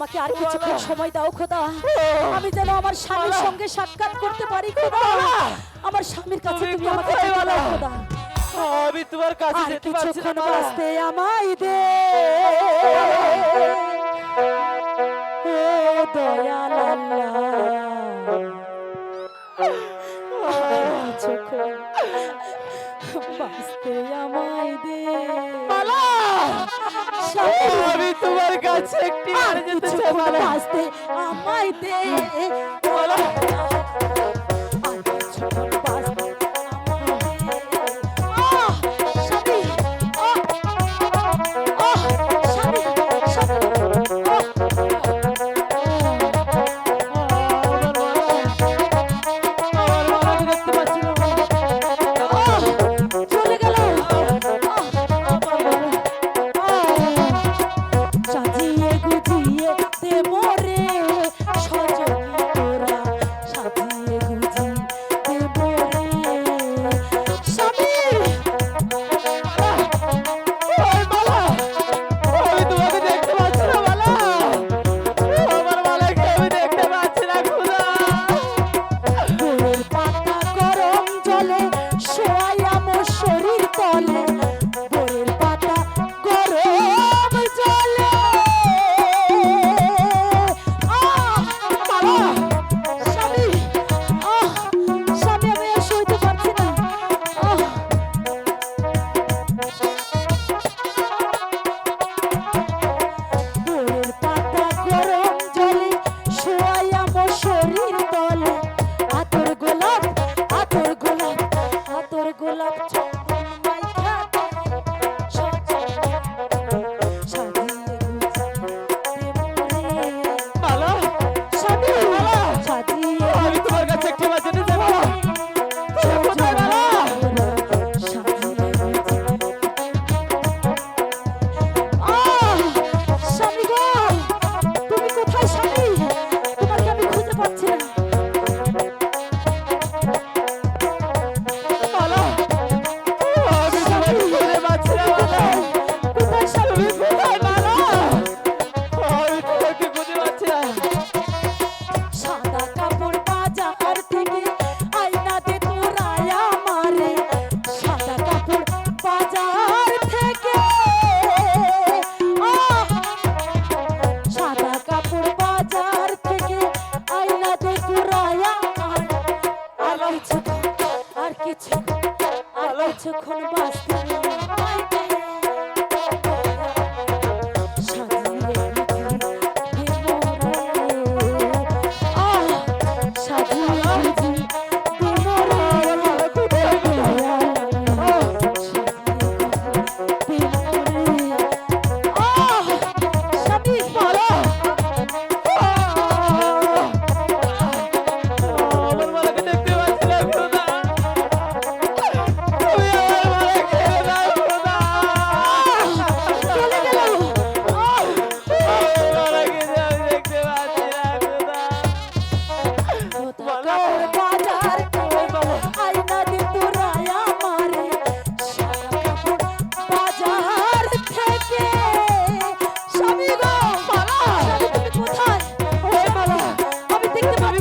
আমাকে আর কিছুক্ষণ সময় দাও খোদা। আমি যেন আমার স্বামীর সঙ্গে সাক্ষাৎ করতে পারি খোদা। আমার স্বামীর কাছে তুমি আমাকে দাও খোদা। আমি তোমার কাছে যেতে পারছি না বাসতে আমায় দে। ও দয়াল আল্লাহ। বাঁচতে আমায় দে। বালা আচ্ছা, আচ্ছা। আমি তোমার কাছে একটি আর যেতে চাই মানে আসতে আমায় দে। বলো।